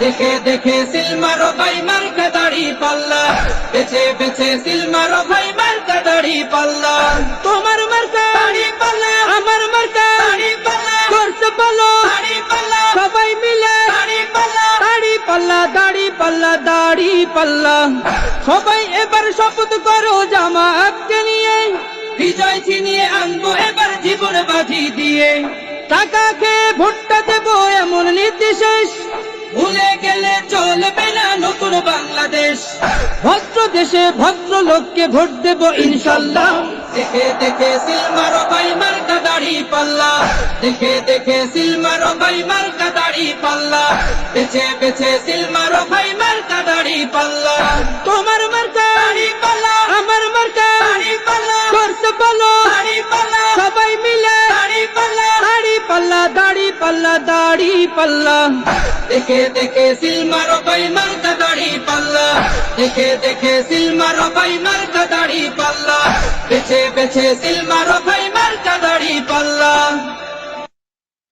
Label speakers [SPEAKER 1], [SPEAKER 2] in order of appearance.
[SPEAKER 1] দেখে দেখে সিলমারো ভাই মার্কা দাড়ি পাল্লা। বেছে বেছে সিলমারো ভাই মার্কা দাড়ি পাল্লা। তোমার মার্কা। দাড়ি পাল্লা। আমার মার্কা। দাড়ি পাল্লা। করতে বলো দাড়ি পাল্লা। সবাই মিলে। দাড়ি পাল্লা। দাড়ি পাল্লা দাড়ি পাল্লা দাড়ি পাল্লা। সবাই এবার শপথ করো জামাতকে নিয়ে। বিজয় ছিনিয়ে আনব এবার জীবন বাজি দিয়ে। টাকা খেয়ে ভোটটা ভদ্র দেশে ভদ্র লোককে ভোট দেব ইনশাল্লাহ। দেখে দেখে সিলমার ভাই মার্কা দাড়ি পাল্লা। দেখে দেখে সিলমার ভাই মার্কা দাড়ি পাল্লা। বেছে বেছে সিলমার ভাই পাল্লা দাড়ি পাল্লা দাড়ি, পাল্লা। দেখে দেখে সিলমারো ভাই মার্কা দাড়ি, পাল্লা। দেখে দেখে সিলমারো ভাই মার্কা দাড়ি, পাল্লা। বেছে বেছে সিলমারো ভাই